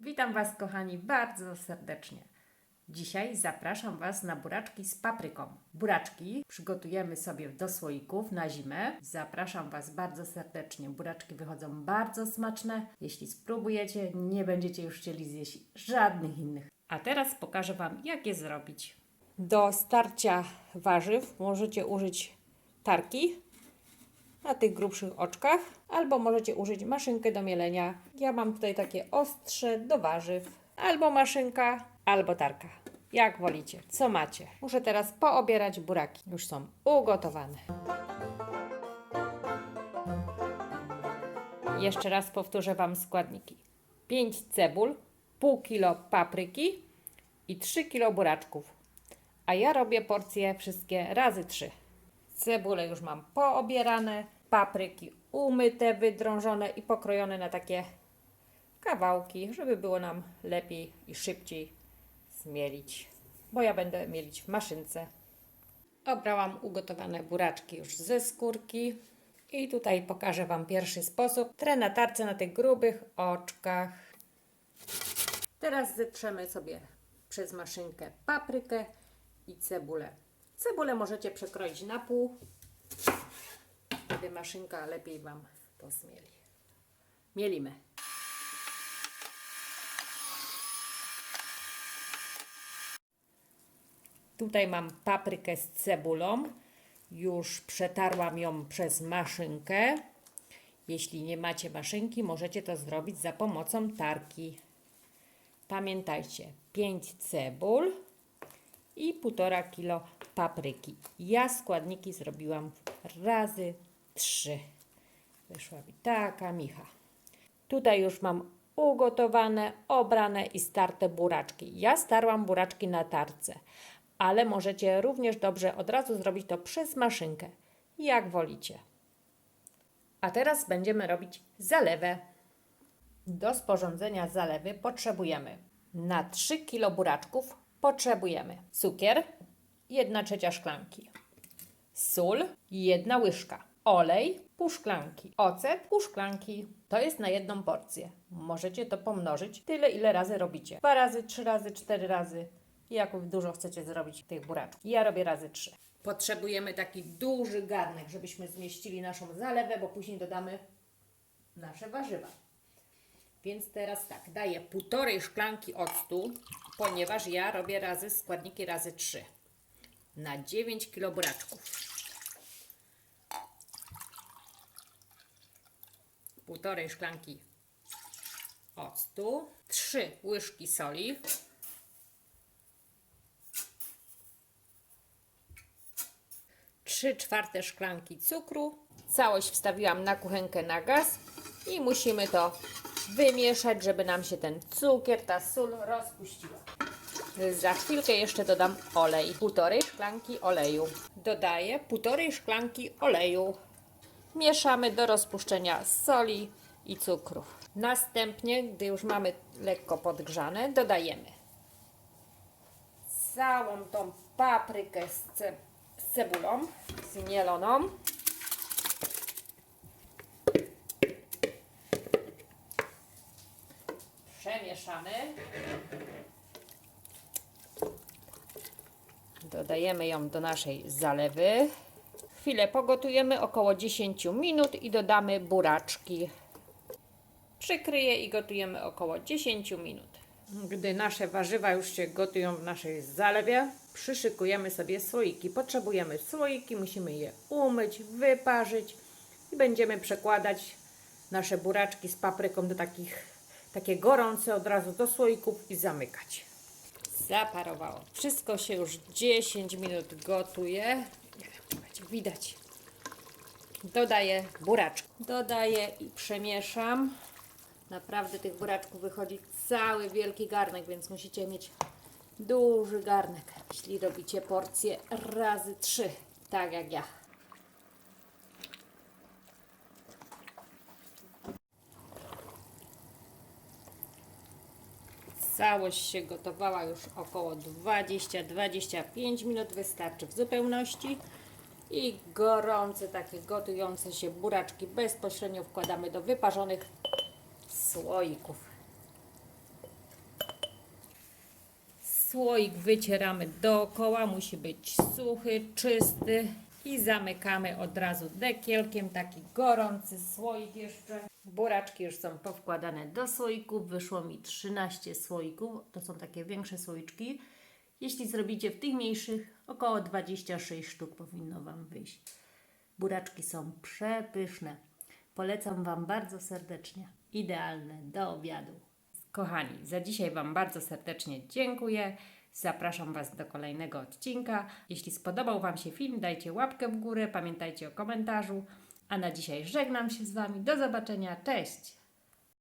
Witam Was, kochani, bardzo serdecznie. Dzisiaj zapraszam Was na buraczki z papryką. Buraczki przygotujemy sobie do słoików na zimę. Zapraszam Was bardzo serdecznie. Buraczki wychodzą bardzo smaczne. Jeśli spróbujecie, nie będziecie już chcieli zjeść żadnych innych. A teraz pokażę Wam, jak je zrobić. Do starcia warzyw możecie użyć tarki na tych grubszych oczkach, albo możecie użyć maszynkę do mielenia. Ja mam tutaj takie ostrze do warzyw, albo maszynka, albo tarka. Jak wolicie, co macie. Muszę teraz poobierać buraki. Już są ugotowane. Jeszcze raz powtórzę Wam składniki. 5 cebul, pół kilo papryki i 3 kilo buraczków. A ja robię porcje wszystkie razy 3. Cebule już mam poobierane, papryki umyte, wydrążone i pokrojone na takie kawałki, żeby było nam lepiej i szybciej zmielić, bo ja będę mielić w maszynce. Obrałam ugotowane buraczki już ze skórki i tutaj pokażę Wam pierwszy sposób. Trę na tarce na tych grubych oczkach. Teraz zetrzemy sobie przez maszynkę paprykę i cebulę. Cebulę możecie przekroić na pół, żeby maszynka lepiej Wam to zmieli. Mielimy. Tutaj mam paprykę z cebulą. Już przetarłam ją przez maszynkę. Jeśli nie macie maszynki, możecie to zrobić za pomocą tarki. Pamiętajcie, 5 cebul i 1,5 kg papryki. Ja składniki zrobiłam razy 3. Wyszła mi taka micha. Tutaj już mam ugotowane, obrane i starte buraczki. Ja starłam buraczki na tarce, ale możecie również dobrze od razu zrobić to przez maszynkę, jak wolicie. A teraz będziemy robić zalewę. Do sporządzenia zalewy potrzebujemy na 3 kg buraczków potrzebujemy cukier 1 trzecia szklanki, sól 1 łyżka, olej pół szklanki, ocet pół szklanki. To jest na jedną porcję. Możecie to pomnożyć tyle, ile razy robicie. Dwa razy, trzy razy, cztery razy. Jak dużo chcecie zrobić tych buraczków. Ja robię razy trzy. Potrzebujemy taki duży garnek, żebyśmy zmieścili naszą zalewę, bo później dodamy nasze warzywa. Więc teraz tak, daję półtorej szklanki octu, ponieważ ja robię razy składniki razy 3 na 9 kg buraczków. Półtorej szklanki octu, 3 łyżki soli, trzy czwarte szklanki cukru. Całość wstawiłam na kuchenkę na gaz i musimy to wymieszać, żeby nam się ten cukier, ta sól rozpuściła. Za chwilkę jeszcze dodam olej. Półtorej szklanki oleju. Dodaję półtorej szklanki oleju. Mieszamy do rozpuszczenia soli i cukru. Następnie, gdy już mamy lekko podgrzane, dodajemy całą tą paprykę z, ce z cebulą zmieloną. Przemieszamy. Dodajemy ją do naszej zalewy. Chwilę pogotujemy, około 10 minut i dodamy buraczki. Przykryję i gotujemy około 10 minut. Gdy nasze warzywa już się gotują w naszej zalewie, przyszykujemy sobie słoiki. Potrzebujemy słoiki, musimy je umyć, wyparzyć i będziemy przekładać nasze buraczki z papryką do takich, takie gorące od razu do słoików i zamykać. Zaparowało. Wszystko się już 10 minut gotuje. Widać. Dodaję buraczki. Dodaję i przemieszam. Naprawdę tych buraczków wychodzi cały wielki garnek, więc musicie mieć duży garnek, jeśli robicie porcję razy trzy, tak jak ja. Całość się gotowała już około 20-25 minut, wystarczy w zupełności. I gorące, takie gotujące się buraczki bezpośrednio wkładamy do wyparzonych słoików. Słoik wycieramy dookoła, musi być suchy, czysty i zamykamy od razu dekielkiem, taki gorący słoik jeszcze. Buraczki już są powkładane do słoików, wyszło mi 13 słoików, to są takie większe słoiczki. Jeśli zrobicie w tych mniejszych, około 26 sztuk powinno Wam wyjść. Buraczki są przepyszne. Polecam Wam bardzo serdecznie. Idealne do obiadu. Kochani, za dzisiaj Wam bardzo serdecznie dziękuję. Zapraszam Was do kolejnego odcinka. Jeśli spodobał Wam się film, dajcie łapkę w górę, pamiętajcie o komentarzu. A na dzisiaj żegnam się z Wami. Do zobaczenia. Cześć!